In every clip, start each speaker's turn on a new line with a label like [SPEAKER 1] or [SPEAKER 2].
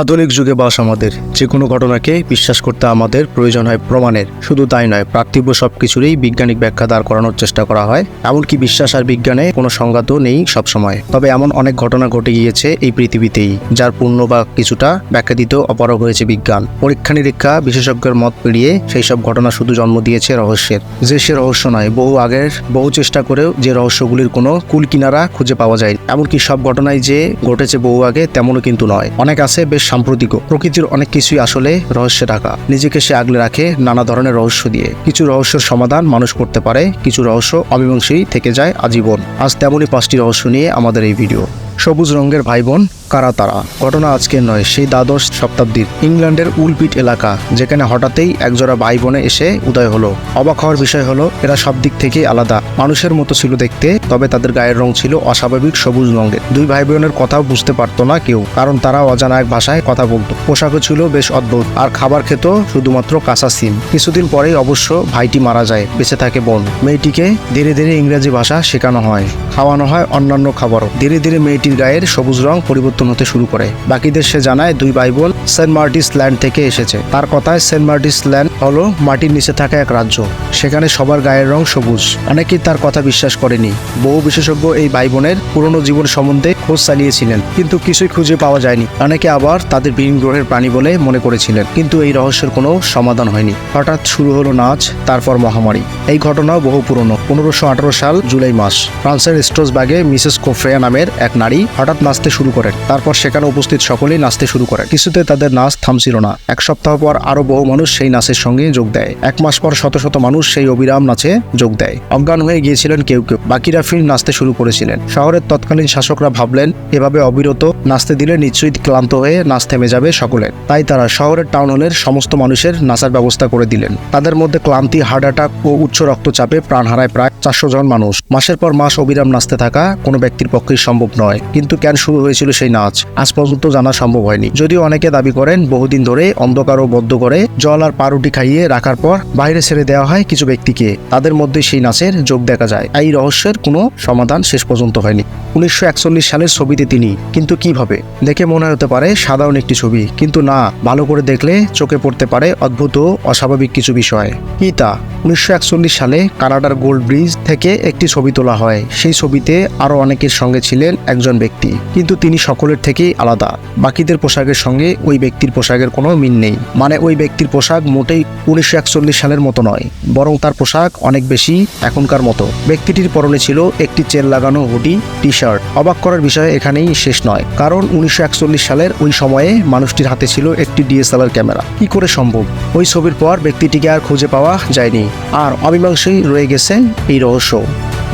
[SPEAKER 1] আধুনিক যুগে বাস আমাদের। যে কোনো ঘটনাকে বিশ্বাস করতে আমাদের প্রয়োজন হয় প্রমাণের। শুধু তাই নয় প্রার্থিব সব কিছুরই বৈজ্ঞানিক ব্যাখ্যা দাঁড় করানোর চেষ্টা করা হয়। এমনকি বিশ্বাস আর বিজ্ঞানে কোনো সংঘাতও নেই সবসময়। তবে এমন অনেক ঘটনা ঘটে গিয়েছে এই পৃথিবীতেই, যার পূর্ণ বা কিছুটা ব্যাখ্যা দিতেও অপারগ হয়েছে বিজ্ঞান। পরীক্ষা নিরীক্ষা বিশেষজ্ঞের মত পেরিয়ে সেই সব ঘটনা শুধু জন্ম দিয়েছে রহস্যের। যে সে রহস্য নয়, বহু আগের, বহু চেষ্টা করেও যে রহস্যগুলির কোনো কুল কিনারা খুঁজে পাওয়া যায় এমনকি সব ঘটনাই যে ঘটেছে বহু আগে, তেমনও কিন্তু নয়। অনেক আছে বেশ সাম্প্রতিকও প্রকৃতির অনেক কিছুই আসলে রহস্যে ঢাকা। নিজেকে সে আগলে রাখে নানা ধরনের রহস্য দিয়ে। কিছু রহস্যের সমাধান মানুষ করতে পারে, কিছু রহস্য অমীমাংসী থেকে যায় আজীবন। আজ তেমনই পাঁচটি রহস্য নিয়ে আমাদের এই ভিডিও। সবুজ রঙের ভাই বোন কারা তারা? ঘটনা আজকের নয়, সেই দ্বাদশ শতাব্দীর ইংল্যান্ডের উলপিট এলাকা, যেখানে হঠাৎই একজোড়া ভাই বোনে এসে উদয় হলো। অবাক হওয়ার বিষয় হলো, এরা সব দিক থেকেই আলাদা। মানুষের মতো ছিল দেখতে, তবে তাদের গায়ের রং ছিল অস্বাভাবিক সবুজ রঙের। দুই ভাই বোনের কথাও বুঝতে পারতো না কেউ, কারণ তারা অজানা এক ভাষায় কথা বলতো। পোশাকও ছিল বেশ অদ্ভুত, আর খাবার খেত শুধুমাত্র কাঁচা সিম। কিছুদিন পরেই অবশ্য ভাইটি মারা যায়, বেঁচে থাকে বোন। মেয়েটিকে ধীরে ধীরে ইংরেজি ভাষা শেখানো হয়। খাওয়ানো হয় অন্যান্য খাবারও। ধীরে ধীরে মেয়েটির গায়ের সবুজ রং পরিবর্তন হতে শুরু করে। বাকিদের সে জানায়, দুই ভাই বোন সেন্ট মার্টিস ল্যান্ড থেকে এসেছে। তার কথায় সেন্ট মার্টিস ল্যান্ড হলো মাটির নিচে থাকা এক রাজ্য। সেখানে সবার গায়ের রং সবুজ। অনেকেই তার কথা বিশ্বাস করেনি। বহু বিশেষজ্ঞ এই ভাই বোনের পুরনো জীবন সম্বন্ধে খোঁজ চালিয়েছিলেন, কিন্তু কিছুই খুঁজে পাওয়া যায়নি। অনেকে আবার তাদের ভিন গ্রহের প্রাণী বলে মনে করেছিলেন, কিন্তু এই রহস্যের কোনো সমাধান হয়নি। হঠাৎ শুরু হলো নাচ, তারপর মহামারী। এই ঘটনাও বহু পুরনো। পনেরোশো আঠারো সাল জুলাই মাস। ফ্রান্সের স্ট্রোসবাগে মিসেস কোফ্রেয়া নামের এক নারী হঠাৎ নাচতে শুরু করেন। তারপর সেখানে উপস্থিত সকলেই নাচতে শুরু করে। কিছুতে তাদের নাচ থামছিল না। এক সপ্তাহ পর আরও বহু মানুষ সেই নাচের সঙ্গে যোগ দেয়। এক মাস পর শত শত মানুষ সেই অবিরাম নাচে যোগ দেয়। অজ্ঞান হয়ে গিয়েছিলেন কেউ কেউ। বাকিরা ফির নাচতে শুরু করেছিলেন। শহরের তৎকালীন শাসকরা ভাবলেন, এভাবে অবিরত নাচতে দিলে নিশ্চয়ই ক্লান্ত হয়ে নাচ থেমে যাবে সকলের তাই তারা শহরের টাউন হলের সমস্ত মানুষের নাচার ব্যবস্থা করে দিলেন। তাদের মধ্যে ক্লান্তি, হার্ট অ্যাটাক ও উচ্চ রক্তচাপে প্রাণ হারায় প্রায় চারশো জন মানুষ। মাসের পর মাস অবিরাম নাচতে থাকা কোনো ব্যক্তির পক্ষেই সম্ভব নয়। কিন্তু কেন শুরু হয়েছিল সেই নাচ। আজ পর্যন্ত জানা সম্ভব হয়নি। যদিও অনেকে দাবি করেন, বহুদিন ধরে অন্ধকার ও বদ্ধ করে জল আর পাউরুটি খাইয়ে রাখার পর বাইরে ছেড়ে দেওয়া হয় কিছু ব্যক্তিকে। তাদের মধ্যে সেই নাচের যোগ দেখা যায়। এই রহস্যের কোনো সমাধান শেষ পর্যন্ত হয়নি। উনিশশো একচল্লিশ সালের ছবিতে তিনি, কিন্তু কীভাবে? দেখে মনে হতে পারে সাধারণ একটি ছবি। কিন্তু না, ভালো করে দেখলে চোখে পড়তে পারে অদ্ভুত ও অস্বাভাবিক কিছু বিষয়। কি তা? উনিশশো একচল্লিশ সালে কানাডার গোল্ড ব্রিজ থেকে একটি ছবি তোলা হয়। সেই ছবিতে আরও অনেকের সঙ্গে ছিলেন একজন ব্যক্তি। কিন্তু তিনি সকলের থেকেই আলাদা। বাকিদের পোশাকের সঙ্গে ওই ব্যক্তির পোশাকের কোনো মিল নেই। মানে ওই ব্যক্তির পোশাক মোটেই উনিশশো একচল্লিশ সালের মতো নয়, বরং তার পোশাক অনেক বেশি এখনকার মতো। ব্যক্তিটির পরনে ছিল একটি চেল লাগানো হুডি টি শার্ট অবাক করার বিষয় এখানেই শেষ নয়, কারণ উনিশশো একচল্লিশ সালের ওই সময়ে মানুষটির হাতে ছিল একটি ডিএসএলআর ক্যামেরা। কি করে সম্ভব? ওই ছবির পর ব্যক্তিটিকে আর খুঁজে পাওয়া যায়নি। আর অমীমাংসই রয়ে গেছে এই রহস্য।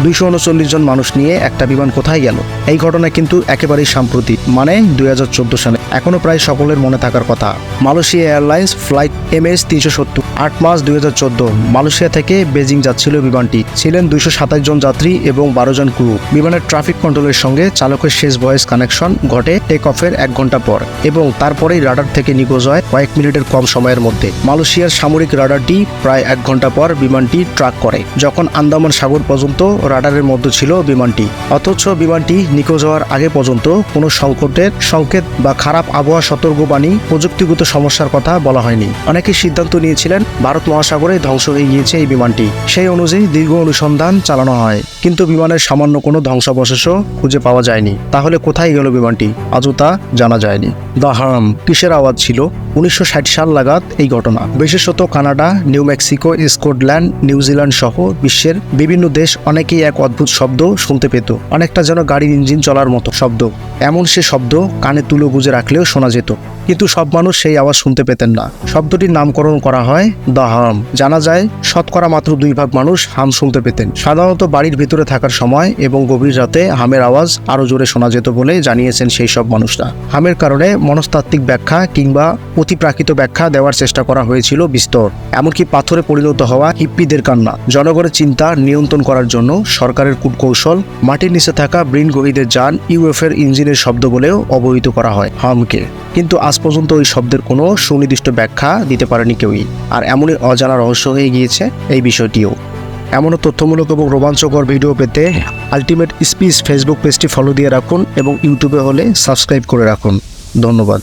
[SPEAKER 1] দুইশো উনচল্লিশ জন মানুষ নিয়ে একটা বিমান কোথায় গেল? এই ঘটনা কিন্তু একেবারেই সাম্প্রতিক। মানে দু হাজার চোদ্দ সালে। এখনও প্রায় সকলের মনে থাকার কথা। Malaysia Airlines flight M S তিনশো সত্তর। আট মার্চ দুই মালয়েশিয়া থেকে বেজিং যাচ্ছিল বিমানটি। ছিলেন দুইশো সাতাশ জন যাত্রী এবং বারো জন ক্রু। বিমানের ট্রাফিক কন্ট্রোলের সঙ্গে চালকের শেষ ভয়েস কানেকশন ঘটে টেক অফের এক ঘণ্টা পর এবং তারপরেই রাডার থেকে নিখোঁজ হয় কয়েক মিনিটের কম সময়ের মধ্যে। মালয়েশিয়ার সামরিক রাডারটি প্রায় এক ঘণ্টা পর বিমানটি ট্রাক করে। যখন আন্দামান সাগর পর্যন্ত রাডারের মধ্যে ছিল বিমানটি। অথচ বিমানটি নিখোঁজ হওয়ার আগে পর্যন্ত কোনো সংকটের সংকেত বা খারাপ আবহাওয়া সতর্কবাণী প্রযুক্তিগত সমস্যার কথা বলা হয়নি। অনেকে সিদ্ধান্ত নিয়েছিলেন ভারত মহাসাগরে ধ্বংস হয়ে গিয়েছে এই বিমানটি। সেই অনুযায়ী দীর্ঘ অনুসন্ধান চালানো হয়। কিন্তু বিমানের সামান্য কোনো ধ্বংসাবশেষও খুঁজে পাওয়া যায়নি। তাহলে কোথায় গেল বিমানটি? আজও তা জানা যায়নি। দ্য হার্ম কিসের আওয়াজ ছিল? উনিশশো ষাট সাল লাগাত এই ঘটনা। বিশেষত Canada, New Mexico, Scotland New Zealand সহ বিশ্বের বিভিন্ন দেশ অনেকেই এক অদ্ভুত শব্দ শুনতে পেত। অনেকটা যেন গাড়ির ইঞ্জিন চলার মতো শব্দ। এমন সে শব্দ কানে তুলো গুজে রাখলেও শোনা যেত। কিন্তু সব মানুষ সেই আওয়াজ শুনতে পেতেন না। শব্দটির নামকরণ করা হয় দ্য হাম জানা যায়, শতকরা মাত্র দুই ভাগ মানুষ হাম শুনতে পেতেন। সাধারণত বাড়ির ভিতরে থাকার সময় এবং গভীর রাতে হামের আওয়াজ আরও জোরে শোনা যেত বলে জানিয়েছেন সেই সব মানুষরা। হামের কারণে মনস্তাত্ত্বিক ব্যাখ্যা কিংবা অতিপ্রাকৃত ব্যাখ্যা দেওয়ার চেষ্টা করা হয়েছিল বিস্তর। এমনকি পাথরে পরিণত হওয়া হিপ্পিদের কান্না, জনগণের চিন্তা নিয়ন্ত্রণ করার জন্য সরকারের কূটকৌশল, মাটির নিচে থাকা ব্রিনগহীদের যান, ইউএফের ইঞ্জিনের শব্দ বলেও অবহিত করা হয় হামকে। কিন্তু আজ পর্যন্ত ওই শব্দের কোনো সুনির্দিষ্ট ব্যাখ্যা দিতে পারেনি কেউই। আর এমনই অজানা রহস্য হয়ে গিয়েছে এই বিষয়টিও। এমনও তথ্যমূলক এবং রোমাঞ্চকর ভিডিও পেতে আলটিমেট স্পিচ ফেসবুক পেজটি ফলো দিয়ে রাখুন এবং ইউটিউবে হলে সাবস্ক্রাইব করে রাখুন। ধন্যবাদ।